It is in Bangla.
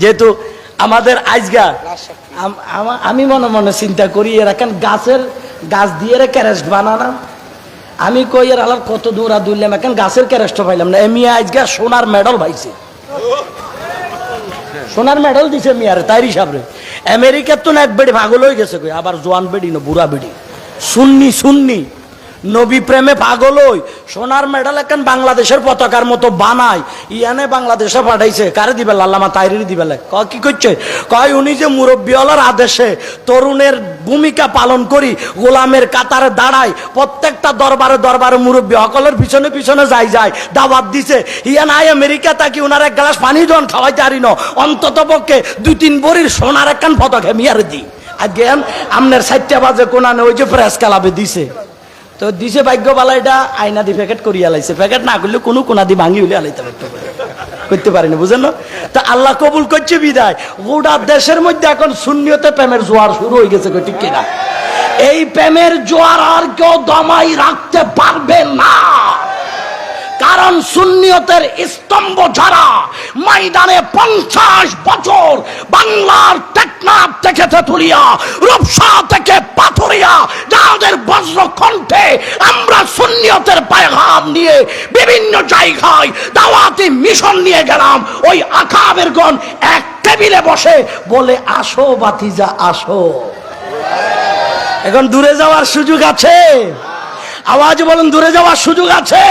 যেহেতু আমাদের আজগা, আমি মনে মনে চিন্তা করি, এরা কেন গাছের গাছ দিয়ে এরা ক্যারেস্ট বানানা আমি কই এর আলার কত আর দুললাম এখন গাছের ক্যারেস্ট পাইলাম না? এমি আজগা সোনার মেডেল পাইছে। সোনার মেডেল দিছে মিয়ারে, তাই হিসাবে আমেরিকার তো না এক বেড়ি পাগল হয়ে গেছে কই, আবার জোয়ান বেড়ি না, বুড়া বেড়ি। সুন্নি সুন্নি। নবী প্রেমে পাগল হই। সোনার মেডেল এখন বাংলাদেশের পতাকার মতো বানায়। ইয়ানে বাংলাদেশে পাঠাইছে। কারে দিবে? লাল্লামা তাইরি দিবে। কয় কি করছে? কয়, উনি যে মুরব্বীওয়ালার আদেশে তরুণের ভূমিকা পালন করি, গোলামের কাতারে দাঁড়ায়, প্রত্যেকটা দরবারে দরবারে মুরব্বী সকলের পিছনে পিছনে যাই যায়, দাওয়াত দিছে। ইয়া আই আমেরিকা তাকি উনার এক গ্লাস পানি জন খাওয়াইতে পারি ন। অন্তত পক্ষে দুই তিন বড়ির সোনার একখান পতাকা মিয়ারে দিই। আর জ্ঞান আমনের চারটা বাজে কোনানে ওই যে প্রেস কালাবে দিছে। তো দিছে ভাগ্যবালা এটা, আয়না দি প্যাকেট করিয়া লাইছে। প্যাকেট না করলে কোনো কোনা দি ভাঙি হলে আলাইতে পারতো। করতে পারি না, বুঝেন? তা আল্লাহ কবুল করছে বিদায়। গোটা দেশের মধ্যে এখন শূন্যতে প্রেমের জোয়ার শুরু হয়ে গেছে ঠিক কিনা? এই প্রেমের জোয়ার আর কেউ দমাই রাখতে পারবে না। কারণ সুন্নিয়তের স্তম্ভ ছাড়া ময়দানে পঞ্চাশ বছর বাংলার টেকনাফ থেকে তেতুলিয়া রূপসা থেকে পাথরিয়া, যাদের বজ্র কণ্ঠে আমরা সুন্নিয়তের পায়গাম নিয়ে বিভিন্ন জায়গায় দাওয়াতি মিশন নিয়ে গেলাম, ওই আকাবের গণ এক টেবিলে বসে বলে, আসো বাতিজা আসো। এখন দূরে যাওয়ার সুযোগ আছে। আওয়াজ বলেন, দূরে যাওয়ার সুযোগ আছে।